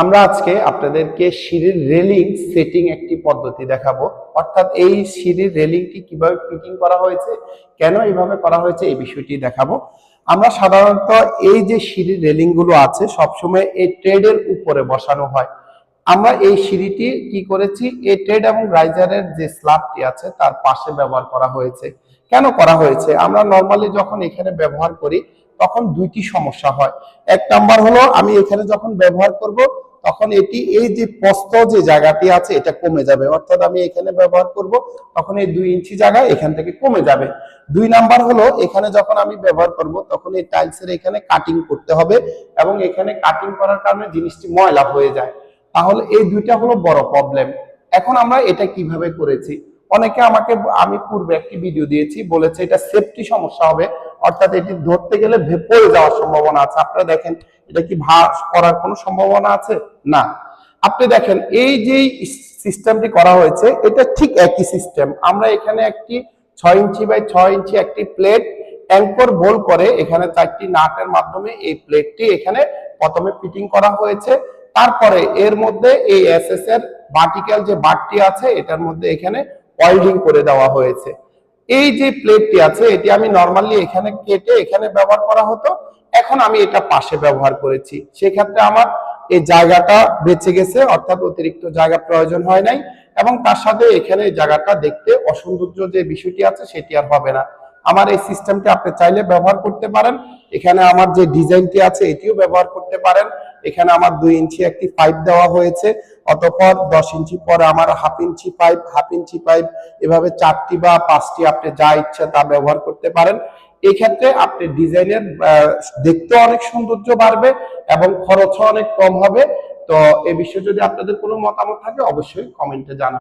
আমরা আজকে আপনাদেরকে সিঁড়ির রেলিং সেটিং একটি পদ্ধতি দেখাবো। অর্থাৎ এই সিঁড়ির রেলিংটি কীভাবে ফিটিং করা হয়েছে, কেন এইভাবে করা হয়েছে এই বিষয়টি দেখাবো। আমরা সাধারণত এই যে সিঁড়ির রেলিংগুলো আছে, সবসময় এই ট্রেডের উপরে বসানো হয়। আমরা এই সিঁড়িটি কি করেছি, এই ট্রেড এবং রাইজারের যে স্ল্যাবটি আছে, তার পাশে ব্যবহার করা হয়েছে। কেন করা হয়েছে? আমরা নর্মালি যখন এখানে ব্যবহার করি, তখন দুইটি সমস্যা হয়। এক নাম্বার হলো, আমি এখানে যখন ব্যবহার করব তখন এটি, এই যে প্রস্থ যে জায়গাটি আছে, এটা কমে যাবে। অর্থাৎ আমি এখানে ব্যবহার করব, তখন এই দুই ইঞ্চি জায়গা এখান থেকে কমে যাবে। দুই নাম্বার হলো, এখানে যখন আমি ব্যবহার করব, তখন এই টাইলসের এখানে কাটিং করতে হবে এবং এখানে কাটিং করার কারণে জিনিসটি ময়লা হয়ে যায়। তাহলে এই দুইটা হলো বড় প্রবলেম এখন আমরা এটা কীভাবে করেছি? অনেকে আমাকে, আমি পূর্বে একটি ভিডিও দিয়েছি, বলেছে এটা সেফটি সমস্যা হবে। অর্থাৎ এটি ধরতে গেলে পড়ে যাওয়ার সম্ভাবনা আছে। আপনারা দেখেন, এটা কি ভাস করার কোনো সম্ভাবনা আছে? না। আপনি দেখেন, এই যে সিস্টেমটি করা হয়েছে, এটা ঠিক একই সিস্টেম আমরা এখানে একটি ছয় ইঞ্চি বাই ছয় ইঞ্চি একটি প্লেট অ্যাঙ্কর বোল করে এখানে চারটি নাটের মাধ্যমে এই প্লেটটি এখানে প্রথমে ফিটিং করা হয়েছে। তারপরে এর মধ্যে এই এস এস এর ভার্টিক্যাল যে বাটটি আছে, এটার মধ্যে এখানে ওয়েল্ডিং করে দেওয়া হয়েছে। এই যে প্লেটটি আছে, এটি আমি নর্মালি এখানে কেটে এখানে ব্যবহার করা হতো, এখন আমি এটা পাশে ব্যবহার করেছি। সেক্ষেত্রে আমার এই জায়গাটা বেঁচে গেছে, অর্থাৎ অতিরিক্ত জায়গা প্রয়োজন হয় নাই, এবং তার সাথে এখানে জায়গাটা দেখতে অসৌন্দর্য যে বিষয়টি আছে, সেটি আর হবে না। আমার এই সিস্টেমটি আপনি চাইলে ব্যবহার করতে পারেন। এখানে আমার যে ডিজাইনটি আছে, এটিও ব্যবহার করতে পারেন। এখানে আমার দুই ইঞ্চি একটি পাইপ দেওয়া হয়েছে, অতঃপর দশ ইঞ্চি পরে আমার half inch pipe half inch pipe এভাবে চারটি বা পাঁচটি আপনি যা ইচ্ছা তা ব্যবহার করতে পারেন। এক্ষেত্রে ক্ষেত্রে আপনি ডিজাইনের দেখতে অনেক সৌন্দর্য বাড়বে এবং খরচও অনেক কম হবে। তো এ বিষয়ে যদি আপনাদের কোনো মতামত থাকে, অবশ্যই কমেন্টে জানান